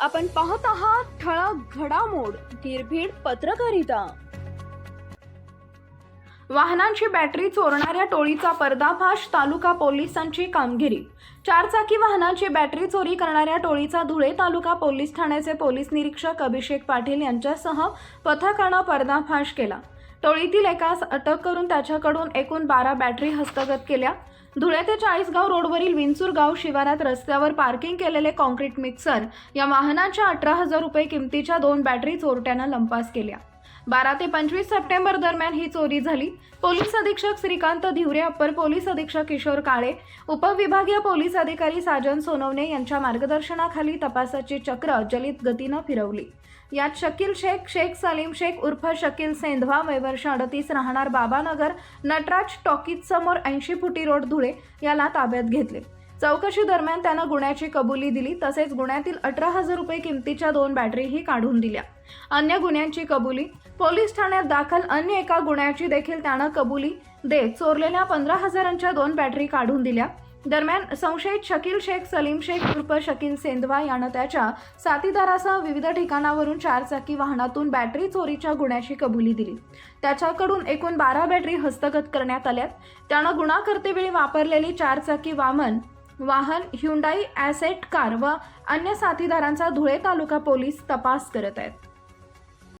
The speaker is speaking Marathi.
आपण पाहत आहात ठळक घडामोड निर्भीड पत्रकारिता. वाहनांची बॅटरी चोरणाऱ्या टोळीचा पर्दाफाश तालुका पोलिसांची कामगिरी. चारचाकी वाहनांची बॅटरी चोरी करणाऱ्या टोळीचा धुळे तालुका पोलीस ठाण्याचे पोलीस निरीक्षक अभिषेक पाटील यांच्यासह पथकानं पर्दाफाश केला. टोळीतील एकास अटक करून त्याच्याकडून एकूण बारा बॅटरी हस्तगत केल्या. धुळे ते चाळीसगाव रोडवरील विंचूर गाव शिवारात रस्त्यावर पार्किंग केलेले कॉन्क्रीट मिक्सर या वाहनाच्या अठरा हजार रुपये किमतीच्या दोन बॅटरी चोरट्यानं लंपास केल्या. बारा ते पंचवीस सप्टेंबर दरम्यान ही चोरी झाली. पोलीस अधीक्षक श्रीकांत धिवरे अप्पर पोलीस अधीक्षक किशोर काळे उपविभागीय पोलीस अधिकारी साजन सोनवणे यांच्या मार्गदर्शनाखाली तपासाची चक्र जलित गतीनं फिरवली. यात शकील शेख शेख सलीम शेख उर्फ शकील सेंधवा वयवर्ष अडतीस राहणार बाबानगर नटराज टॉकीज समोर ऐंशी फुटी रोड धुळे याला ताब्यात घेतले. चौकशी दरम्यान त्यानं गुन्ह्याची कबुली दिली तसेच गुन्ह्यातील अठरा हजार रुपये किमतीच्या दोन बॅटरीही काढून दिल्या. अन्य गुन्ह्यांची कबुली पोलीस ठाण्यात दाखल अन्य एका गुन्ह्याची देखील त्यानं कबुली देत चोरलेल्या पंधरा हजारांच्या दोन बॅटरी काढून दिल्या. दरम्यान संशयित शकील शेख सलीम शेख उर्फ शकील सेंधवा यानं त्याच्या साथीदारासह विविध ठिकाणावरून चारचाकी वाहनातून बॅटरी चोरीच्या गुन्ह्याची कबुली दिली. त्याच्याकडून एकूण बारा बॅटरी हस्तगत करण्यात आल्यात. त्यानं गुन्हा करतेवेळी वापरलेली चारचाकी वामन वाहन ह्युंडाई ॲसेट कार व अन्य साथीदारांचा धुळे तालुका पोलीस तपास करत आहेत.